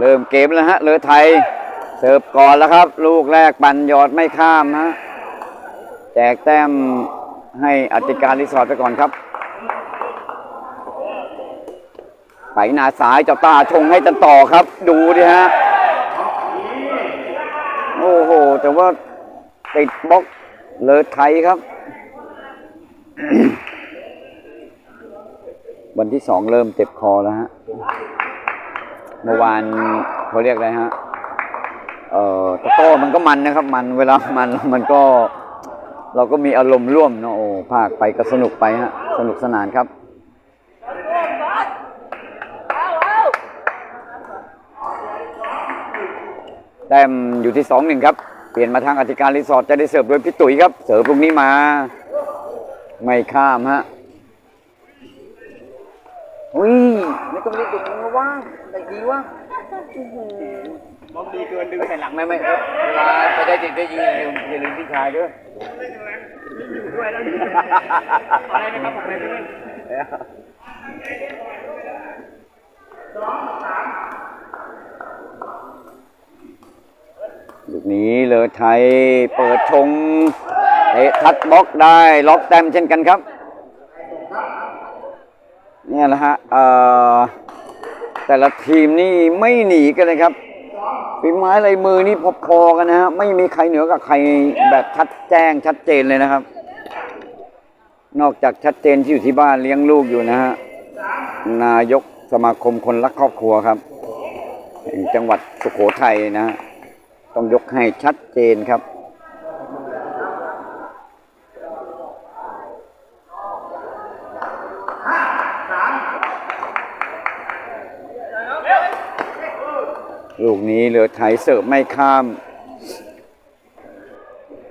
เริ่มเกมแล้วฮะเลอไทย เสิร์ฟก่อนแล้วครับ ลูกแรกปั่นยอดไม่ข้ามฮะแจกแต้มให้อติการรีสอร์ทไปก่อนครับไปนาสายเจ้าตาชงให้จันต่อครับ ดูดิฮะ โอ้โห แต่ว่าติดบล็อกเลอไทยครับ วันที่สองเริ่มเจ็บคอแล้วฮะ เมื่อวานเขาเรียกอะไรฮะเอ่อตะโต้มันก็มันนะครับ มันเวลามันมันก็ เราก็มีอารมณ์ร่วมเนอะโอ้ภาคไปก็สนุกไปฮะสนุกสนานครับแต้มอยู่ที่สองหนึ่งครับ เปลี่ยนมาทางอธิการรีสอร์ทจะได้เสิร์ฟโดยพี่ตุ๋ยครับ เสิร์ฟลูกนี้มา ไม่ข้ามฮะอุ้ยไม่ต้องเรียกเด็กมาว่าง แต่ดีว่างบล็อกดีเกินดึงใส่หลังไม่ไม่เวลาไปได้เด็กได้ยิงอย่าลืมอย่าลืมพี่ชายด้วยด้วยแล้วอะไรนะครับผมไม่ได้เล่นลูกนี้เลยไทยเปิดชงเตะทัดบล็อกได้ล็อกแต้มเช่นกันครับ เนี่ยแหละฮะเอ่อ แต่ละทีมนี่ไม่หนีกันเลยครับฝีไม้ลายมือนี่พอๆกันนะฮะไม่มีใครเหนือกับใครแบบชัดแจ้งชัดเจนเลยนะครับ นอกจากชัดเจนที่อยู่ที่บ้านเลี้ยงลูกอยู่นะฮะนายกสมาคมคนรักครอบครัวครับจังหวัดสุโขทัยนะ ต้องยกให้ชัดเจนครับ ลูกนี้เหลือไทยเสิร์ฟไม่ข้าม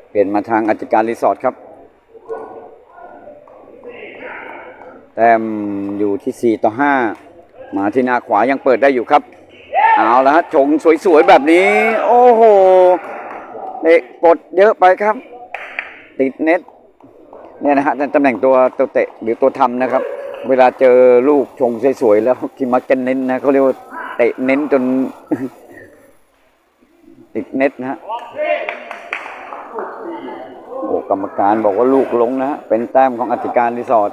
เปลี่ยนมาทางอธิการรีสอร์ทครับ แต้มอยู่ที่ 4 ต่อ 5 มาที่หน้าขวายังเปิดได้อยู่ครับ เอาละฮะชงสวยๆ แบบนี้ โอ้โหเตะกกดเยอะไปครับ ติดเน็ตเนี่ยนะฮะตำแหน่งตัวตัวเตะหรือตัวทำนะครับ เวลาเจอลูกชงสวยๆแล้วคิมักจะเน้นนะเขาเรียกว่าเตะเน้นจน ติดเน็ตนะฮะโอ้กรรมการบอกว่าลูกลงนะฮะเป็นแต้มของอธิการรีสอร์ท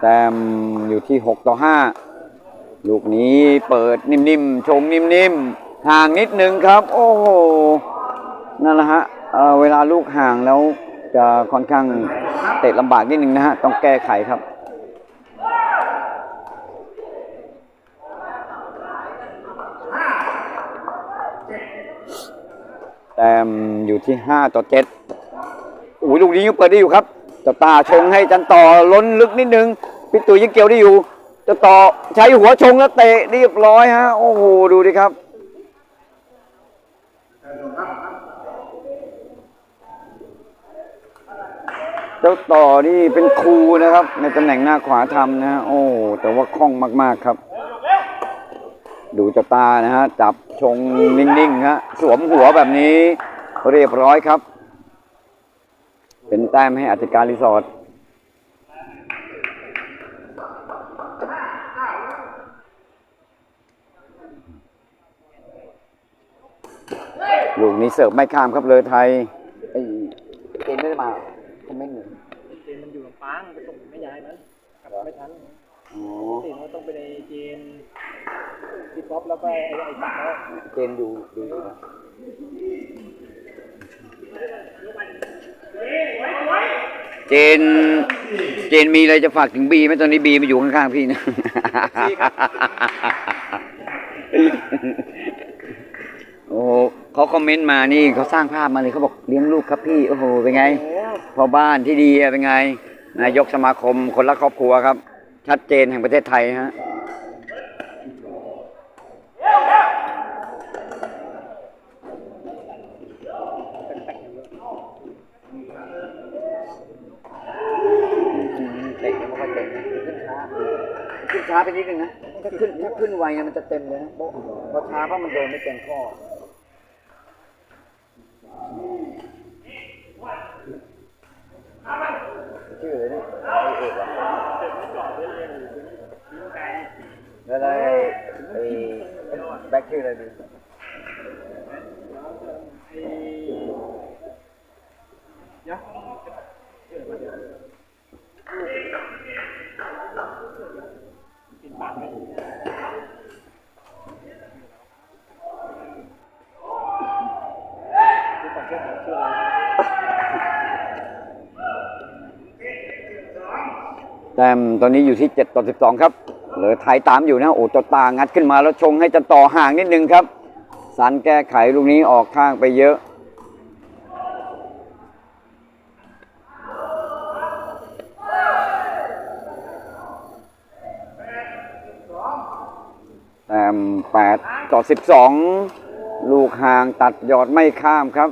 แต้มอยู่ที่ 6 ต่อ 5 ลูกนี้เปิดนิ่มๆ ชงนิ่มๆ ห่างนิดนึงครับ โอ้โห นั่นแหละฮะเเวลาลูกห่างแล้ว จะค่อนข้างเตะลำบากนิดนึงนะฮะ ต้องแก้ไขครับแต้มอยู่ที่ 5 ต่อ7โอ้ยลูกนี้ยังเปิดได้อยู่ครับจะตาชงให้จันต่อล้นลึกนิดนึงพี่ตุ๋ยยังเกี่ยวได้อยู่จะต่อใช้หัวชงแล้วเตะเรียบร้อยฮะ โอ้โห ดูดิครับ เจ้าต่อนี่เป็นครูนะครับ ในตำแหน่งหน้าขวาทำนะฮะโอ้แต่ว่าคล่องมากๆครับ ดูจ้าตานะฮะจับชงนิ่งๆฮะสวมหัวแบบนี้เรียบร้อยครับ เป็นแต้มให้อธิการรีสอร์ทลูกนี้เสิร์ฟไม่ข้ามครับเลยไทยไอ้เกมไม่ได้มา คอมเมนต์หนึ่งเจนมันอยู่ลำปางไปส่งไม่ย้ายมันกลับไม่ทันอ๋อเห็นว่าต้องไปในเจนพี่ป๊อปแล้วก็ไอ้ไอ้ตักแล้วเกมดูดูอยู่นะเจน เจนมีอะไรจะฝากถึงบีไหมตอนนี้บีมาอยู่ข้างๆพี่นะโอ้โหเขาคอมเมนต์มานี่เขาสร้างภาพมาเลยเขาบอกเลี้ยงลูกครับพี่ โอ้โหเป็นไงโอ้ พ่อบ้านที่ดีเป็นไง นายกสมาคมคนรักครอบครัวครับ ชัดเจนแห่งประเทศไทยฮะเตะไม่ค่อยเตะนะขึ้นช้าขึ้นช้าไปนิดนึงนะถ้าขึ้นถ้าขึ้นไวมันจะเต็มเลยนะโป๊ะพอช้าเพราะมันโดนไม่เต็มข้อ เอกวะแล้วได้ไอ้แบ็คชื่ออะไรดีแต้มตอนนี้อยู่ที่ 7 ต่อ 12 ครับเหลือไทยตามอยู่นะ โอ้ตตางัดขึ้นมาแล้วชงให้จะต่อห่างนิดนึงครับสันแก้ไขลูกนี้ออกข้างไปเยอะแต้ม8ต่อ 12 ลูกห่างตัดยอดไม่ข้ามครับ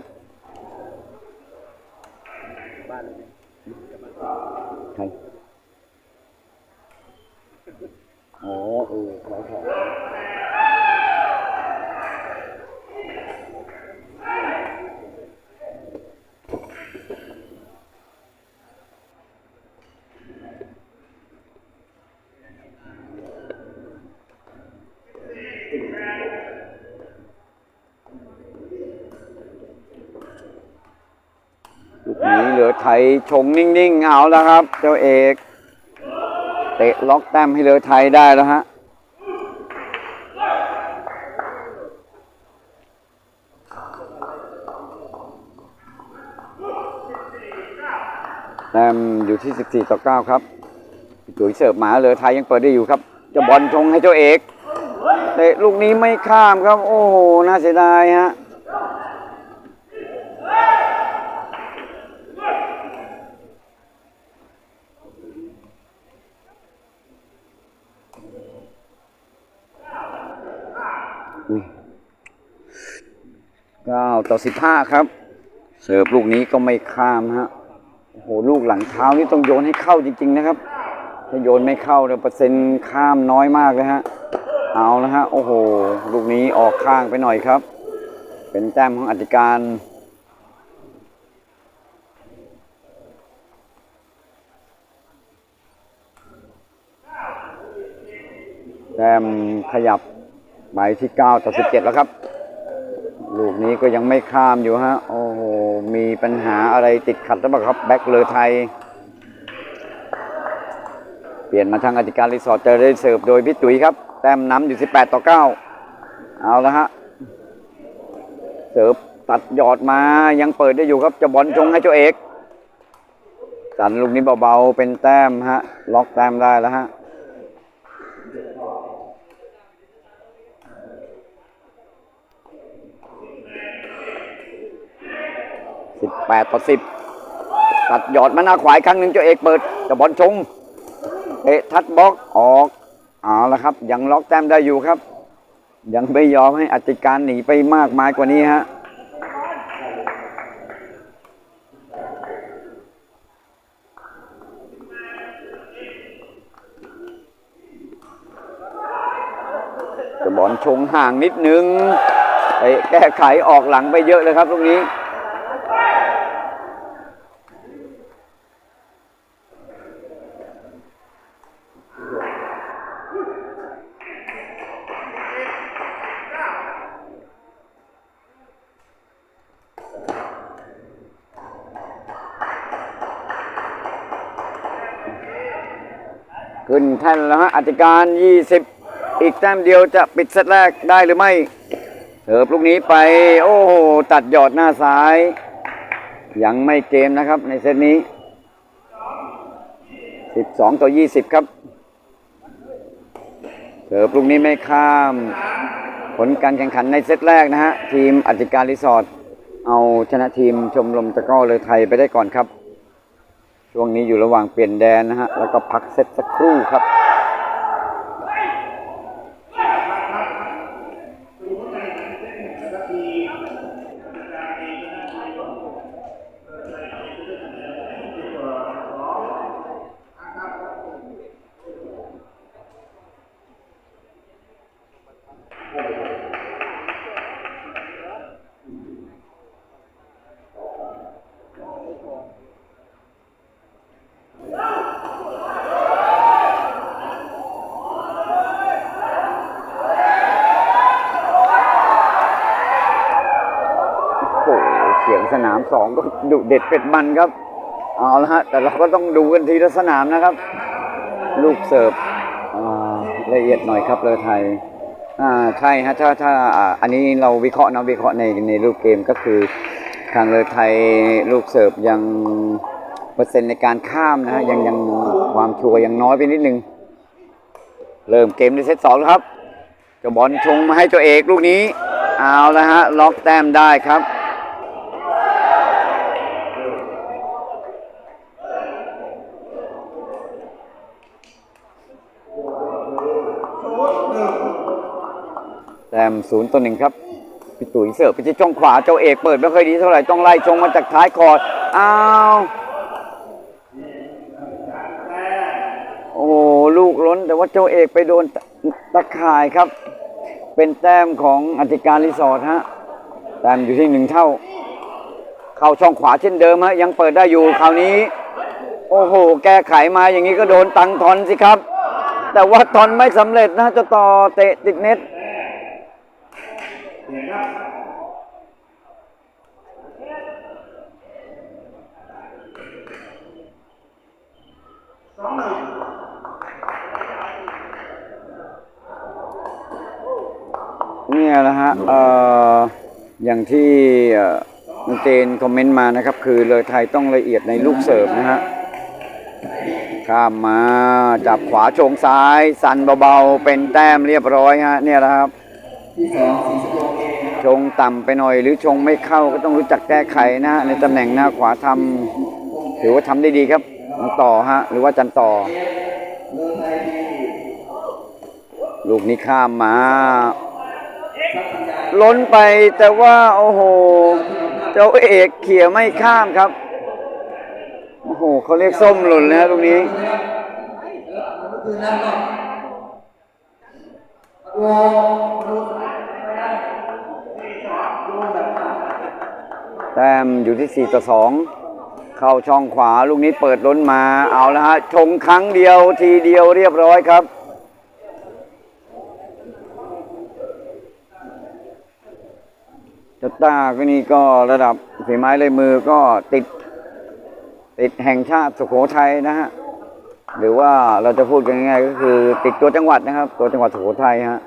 ใคร อ๋อเออใช่ใช่ลูกนี้เหลือไทยชงนิ่งๆ เอาแล้วครับ เจ้าเอก เตะล็อกแต้มให้เหลือไทยได้แล้วฮะแต้มอยู่ที่ 14 ต่อ 9 ครับพี่ตุ๋ยเสิร์ฟหมาเหลือไทยยังเปิดได้อยู่ครับ จะบอลชงให้เจ้าเอก เตะลูกนี้ไม่ข้ามครับ โอ้โห น่าเสียดายฮะ อุ้ยเก้า ต่อสิบห้าครับ เสิร์ฟลูกนี้ก็ไม่ข้ามฮะโอ้โหลูกหลังเท้านี่ต้องโยนให้เข้าจริง ๆ นะครับ ถ้าโยนไม่เข้าเนี่ยเปอร์เซ็นต์ข้ามน้อยมากเลยฮะเอาละฮะโอ้โห ลูกนี้ออกข้างไปหน่อยครับ เป็นแต้มของอธิการแต้มขยับไปที่ 9 ต่อ 17 แล้วครับ ลูกนี้ก็ยังไม่ข้ามอยู่ฮะ โอ้โห มีปัญหาอะไรติดขัดหรือเปล่าครับ แบ็คเลอไทย เปลี่ยนมาทางอธิการรีสอร์ทเจอได้เสิร์ฟโดยพี่ตุ๋ยครับ แต้มน้ำอยู่ 18 ต่อ 9 เอาละฮะ เสิร์ฟตัดหยอดมายังเปิดได้อยู่ครับ จะบอลจงให้เจ้าเอก สันลูกนี้เบาๆ เป็นแต้มฮะ ล็อกแต้มได้แล้วฮะ สิบแปดต่อสิบตัดหยอดมาหน้าขวาอีกครั้งหนึ่งเจ้าเอกเปิดจะบอลชงเตะทัดบล็อกออกเอาละครับ ยังล็อกแต้มได้อยู่ครับ ยังไม่ยอมให้อธิการหนีไปมากมายกว่านี้ฮะจะบอลชงห่างนิดนึงไปแก้ไขออกหลังไปเยอะเลยครับตรงนี้ ขึ้นแท่นแล้วฮะอธิการ 20 อีกแต้มเดียวจะปิดเซตแรกได้หรือไม่เสิร์ฟลูกนี้ไป โอ้โห ตัดยอดหน้าซ้าย ยังไม่เกมนะครับในเซตนี้ 12 ต่อ 20 ครับ เสิร์ฟลูกนี้ไม่ข้าม ผลการแข่งขันในเซตแรกนะฮะ ทีมอธิการรีสอร์ทเอาชนะทีมชมรมตะก้อเลยไทยไปได้ก่อนครับ ช่วงนี้อยู่ระหว่างเปลี่ยนแดนนะฮะ แล้วก็พักเซตสักครู่ครับ เสนามสองก็ดุเด็ดเป็ดมันครับ เอาละฮะ แต่เราก็ต้องดูกันทีละสนามนะครับ ลูกเสิร์ฟละเอียดหน่อยครับเลอไทยอ่าใช่ฮะถ้าถ้าอ่าอันนี้เราวิเคราะห์นะวิเคราะห์ในในรูปเกมก็คือทางเลอไทยลูกเสิร์ฟยังเปอร์เซ็นต์ในการข้ามนะฮะยังยังความชัวยังน้อยไปนิดนึง เริ่มเกมในเซตสองแล้วครับจ้าบอลชงมาให้เจ้าเอกลูกนี้ เอาละฮะ ล็อกแต้มได้ครับ แต้มศูนย์ต่อหนึ่งครับพี่ตุ๋ยเสิร์ฟไปที่ช่องขวาเจ้าเอกเปิดไม่ค่อยดีเท่าไหร่ต้องไล่ชงมาจากท้ายคอร์ดอ้าวโอ้ลูกล้นแต่ว่าเจ้าเอกไปโดนตะข่ายครับ เป็นแต้มของอธิการรีสอร์ทฮะแต้มอยู่ที่หนึ่งเท่า เข้าช่องขวาเช่นเดิมฮะยังเปิดได้อยู่คราวนี้ โอ้โห แก้ไขมาอย่างนี้ก็โดนตังทอนสิครับ แต่ว่าทอนไม่สำเร็จนะเจะต่อเตะติดเน็ต เนี่ยนะฮะเอ่ออย่างที่เอ่อคุณเจนคอมเมนต์มานะครับ คือเลยไทยต้องละเอียดในลูกเสิร์ฟนะฮะข้ามมาจับขวาชงซ้าย สั่นเบาๆ เป็นแต้มเรียบร้อยฮะเนี่ยนะครับชงต่ำไปหน่อย หรือชงไม่เข้าก็ต้องรู้จักแก้ไขนะฮะในตำแหน่งหน้าขวาทำถือว่าทำได้ดีครับน้องต่อฮะหรือว่าจันต่อ ลูกนี้ข้ามมา ล้นไปแต่ว่าโอ้โห เจ้าเอกเขี่ยไม่ข้ามครับ โอ้โหเขาเรียกส้มหล่นเลยนะตรงนี้แต้มอยู่ที่ 4 ต่อ 2 เข้าช่องขวาลูกนี้เปิดล้นมาเอาแล้วฮะชงครั้งเดียวทีเดียวเรียบร้อยครับ จัตตาก็นี่ก็ระดับฝีไม้ลายมือก็ติด ติดแห่งชาติสุโขทัยนะฮะหรือว่าเราจะพูดกันง่ายๆก็คือ ติดตัวจังหวัดนะครับ ตัวจังหวัดสุโขทัยฮะ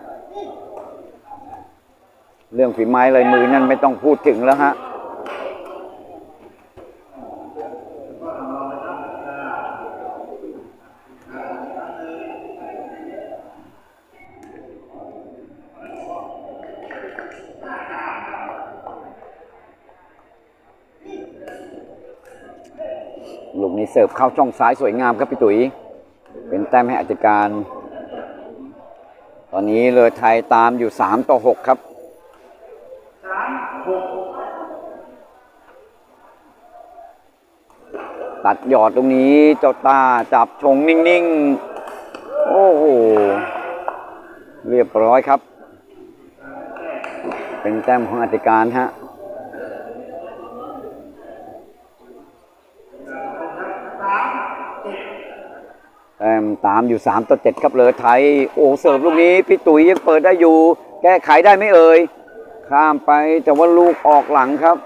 เรื่องฝีไม้ลายมือนั่นไม่ต้องพูดถึงแล้วฮะ เสิร์ฟเข้าช่องซ้ายสวยงามครับพี่ตุ๋ย เป็นแต้มให้อาจการ ตอนนี้เลยไทยตามอยู่ 3 ต่อ 6 ครับตัดหยอดตรงนี้เจ้าตาจับชงนิ่งๆ โอ้โห เรียบร้อยครับ เป็นแต้มของอาจการฮะ แต้มตามอยู่3ต่อ7ครับเลอไทยโอ้เสิร์ฟลูกนี้พี่ตุ๋ยยังเปิดได้อยู่ แก้ไขได้ไม่เอ่ยข้ามไปแต่ว่าลูกออกหลังครับ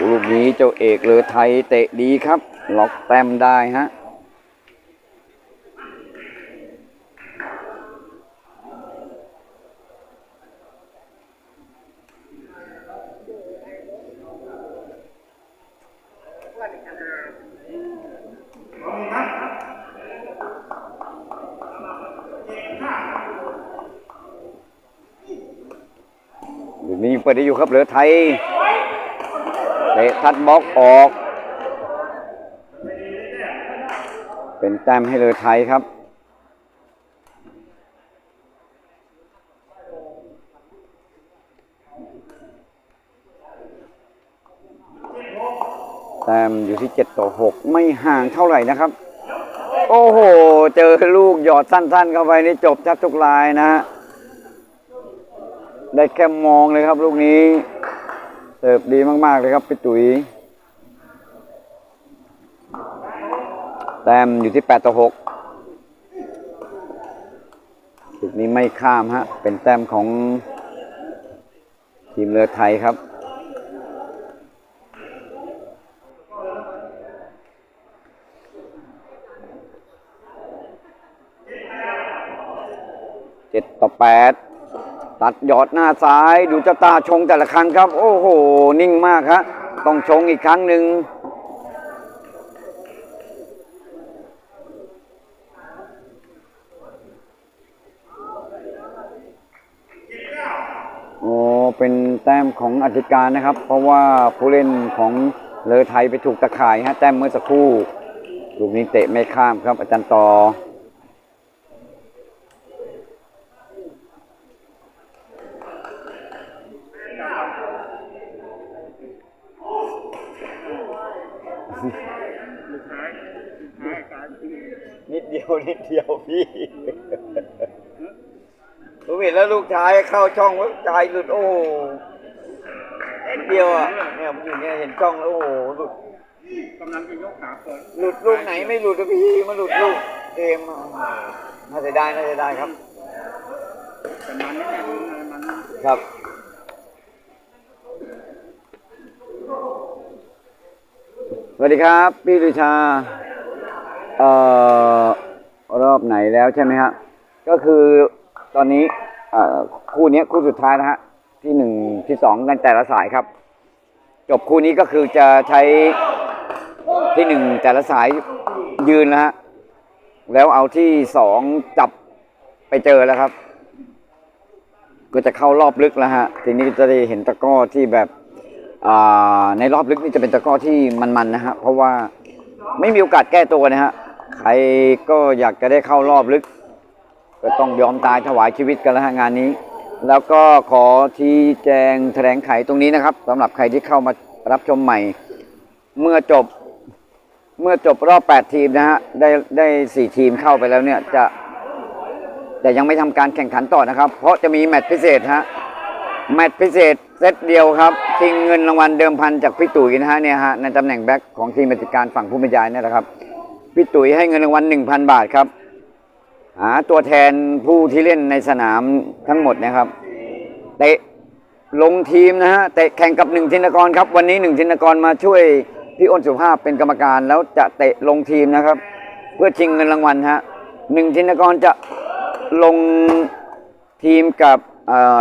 ลูกนี้เจ้าเอกเลยไทยเตะดีครับ ล็อกแต้มได้ฮะลูกนี้เปิดได้อยู่ครับเหลือไทย ตะทัดบล็อกออก เป็นแต้มให้เลยไทยครับแต้มอยู่ที่ 7 ต่อ 6 ไม่ห่างเท่าไหร่นะครับ โอ้โห เจอลูกหยอดสั้นๆ เข้าไปนี่จบแทบทุกลายนะฮะได้แค่มองเลยครับลูกนี้ เสิร์ฟดีมาก ๆ เลยครับพี่ตุ๋ย แต้มอยู่ที่ 8 ต่อ6ลูกนี้ไม่ข้ามฮะ เป็นแต้มของทีมเรือไทยครับเจ็ดต่อแปด ตัดหยอดหน้าซ้ายดูเจ้าตาชงแต่ละครั้งครับ โอ้โห นิ่งมากฮะต้องชงอีกครั้งหนึ่งโอ้เป็นแต้มของอธิการนะครับ เพราะว่าผู้เล่นของเลอไทยไปถูกตะข่ายฮะแต้มเมื่อสักครู่ลูกนี้เตะไม่ข้ามครับ อาจารย์ต่อ สุดท้ายสุดท้ายการที่ นิดเดียว นิดเดียวพี่ผมเห็น แล้วลูกชายเข้าช่องแล้วชายหลุดโอ้โหนิดเดียวอะเนี่ยผมอยู่เนี่ยเห็นช่องแล้วโอ้หลุดกำลังจะยกขาเปิดหลุดลูกไหนไม่หลุดพี่มาหลุดลูกเกมน่าเสียดายน่าเสียดายครับแต่มันไม่แน่มันครับสวัสดีครับ พี่ดุชาเอ่อรอบไหนแล้วใช่ไหมฮะก็คือตอนนี้ คู่นี้คู่สุดท้ายนะฮะที่หนึ่งที่สองกันแต่ละสายครับ จบคู่นี้ก็คือจะใช้ที่หนึ่งแต่ละสายยืนนะฮะแล้วเอาที่สองจับไปเจอแล้วครับ ก็จะเข้ารอบลึกแล้วฮะทีนี้จะได้เห็นตะก้อที่แบบในรอบลึกนี่จะเป็นตะก้อที่มันๆนะฮะเพราะว่าไม่มีโอกาสแก้ตัวนะฮะใครก็อยากจะได้เข้ารอบลึก ก็ต้องยอมตายถวายชีวิตกันแล้วฮะงานนี้ แล้วก็ขอที่แจงแถลงไขตรงนี้นะครับสำหรับใครที่เข้ามารับชมใหม่ เมื่อจบเมื่อจบรอบ 8 ทีมนะฮะได้ได้4ทีมเข้าไปแล้วเนี่ยจะแต่ยังไม่ทำการแข่งขันต่อนะครับ เพราะจะมีแมตช์พิเศษฮะแมตช์พิเศษเซตเดียวครับชิงเงินรางวัลเดิมพันจากพี่ตุ๋ยนะฮะเนี่ยฮะในตำแหน่งแบ็คของทีมบริการฝั่งผู้บรรยายนี่แหละครับพี่ตุ๋ยให้เงินรางวัล1,000 บาทครับ หาตัวแทนผู้ที่เล่นในสนามทั้งหมดนะครับเตะลงทีมนะฮะเตะแข่งกับหนึ่งธินกรครับ วันนี้หนึ่งธินกรมาช่วยพี่อ้นสุภาพเป็นกรรมการแล้วจะเตะลงทีมนะครับ เพื่อชิงเงินรางวัลฮะหนึ่งธินกรจะลงทีมกับ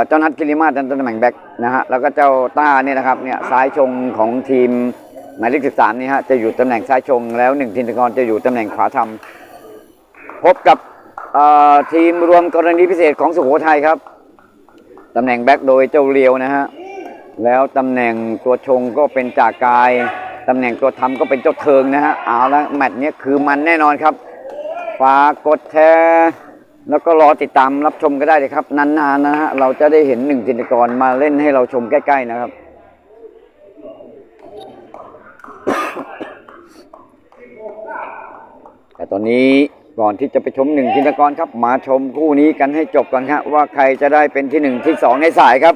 เจ้านัทกิริมาศในตำแหน่งแบ็คนะฮะแล้วก็เจ้าต้าเนี่ยนะครับเนี่ยซ้ายชงของทีมหมายเลขสิบสามนี่ฮะจะอยู่ตำแหน่งซ้ายชงแล้วหนึ่งธินกรจะอยู่ตำแหน่งขวาทำพบกับ ทีมรวมกรณีพิเศษของสุโขทัยครับตำแหน่งแบ็คโดยเจ้าเลียวนะฮะแล้วตำแหน่งตัวชงก็เป็นจากกายตำแหน่งตัวทำก็เป็นเจ้าเทิงนะฮะเอาละแมตช์เนี้ยคือมันแน่นอนครับฝากกดแชร์แล้วก็รอติดตามรับชมก็ได้เลยครับ นานๆนะฮะเราจะได้เห็นหนึ่งจินตกรมาเล่นให้เราชมใกล้ๆนะครับแต่ตอนนี้ ก่อนที่จะไปชมหนึ่งจินตกรครับ มาชมคู่นี้กันให้จบก่อนครับว่าใครจะได้เป็นที่หนึ่งที่สองในสายครับ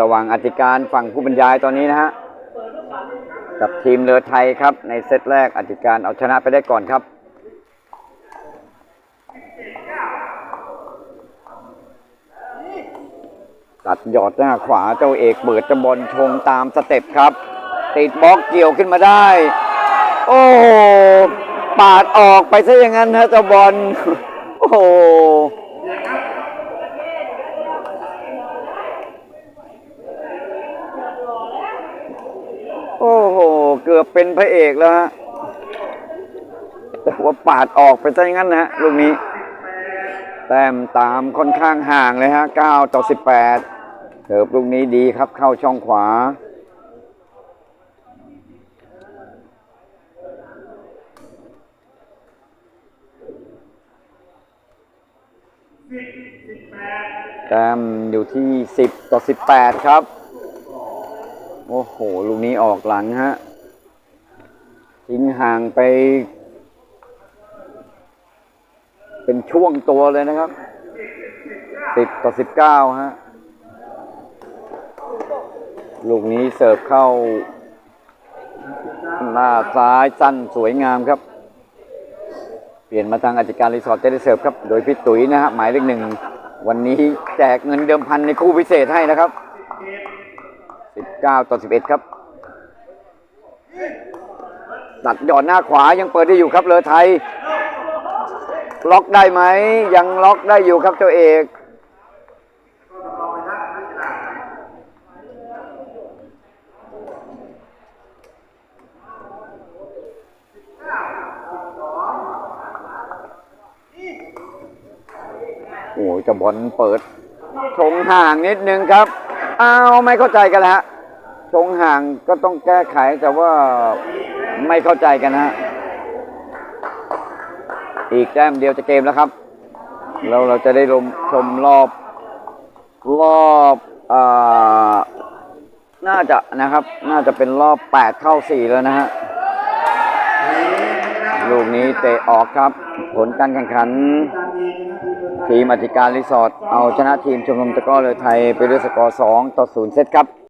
ระหว่างอธิการฝั่งผู้บรรยายตอนนี้นะฮะกับทีมเรือไทยครับ ในเซตแรกอธิการเอาชนะไปได้ก่อนครับตัดหยอดหน้าขวาเจ้าเอกเบิดจะบอลชงตามสเต็ปครับ ติดบล็อกเกี่ยวขึ้นมาได้ โอ้ ปาดออกไปซะอย่างนั้นฮะเจ้าบอล โอ้โหโอ้โห เกือบเป็นพระเอกแล้วฮะแต่ว่าปาดออกไปซะอย่างนั้นนะฮะลูกนี้ แต้มตามค่อนข้างห่างเลยฮะ 9 ต่อ 18เสิร์ฟลูกนี้ดีครับเข้าช่องขวา แต้มอยู่ที่ 10 ต่อ 18 ครับ โอ้โห ลูกนี้ออกหลังฮะทิ้งห่างไป เป็นช่วงตัวเลยนะครับสิบต่อสิบเก้าฮะ ลูกนี้เสิร์ฟเข้า หน้าซ้ายสั้นสวยงามครับ เปลี่ยนมาทางอธิการรีสอร์ทเจได้เสิร์ฟครับ โดยพี่ตุ๋ยนะฮะหมายเลขหนึ่ง วันนี้แจกเงินเดิมพันในคู่พิเศษให้นะครับ 19 ต่อ 11 ครับ ตัดหย่อนหน้าขวายังเปิดได้อยู่ครับเลอไทย ล็อกได้ไหม ยังล็อกได้อยู่ครับเจ้าเอก โอ้จะบอลเปิด ชงห่างนิดนึงครับอ้าวไม่เข้าใจกันแล้วฮะ ชงห่างก็ต้องแก้ไขแต่ว่าไม่เข้าใจกันฮะ อีกแต้มเดียวจะเกมแล้วครับเราเราจะได้ลมชมรอบรอบอ่าน่าจะนะครับ น่าจะเป็นรอบ 8 เข้า 4 แล้วนะฮะ ลูกนี้เตะออกครับ ผลการแข่งขัน ทีมอธิการรีสอร์ทเอาชนะทีมชมรมตะกร้อเรือไทย ไปด้วยสกอร์2ต่อ0เซตครับ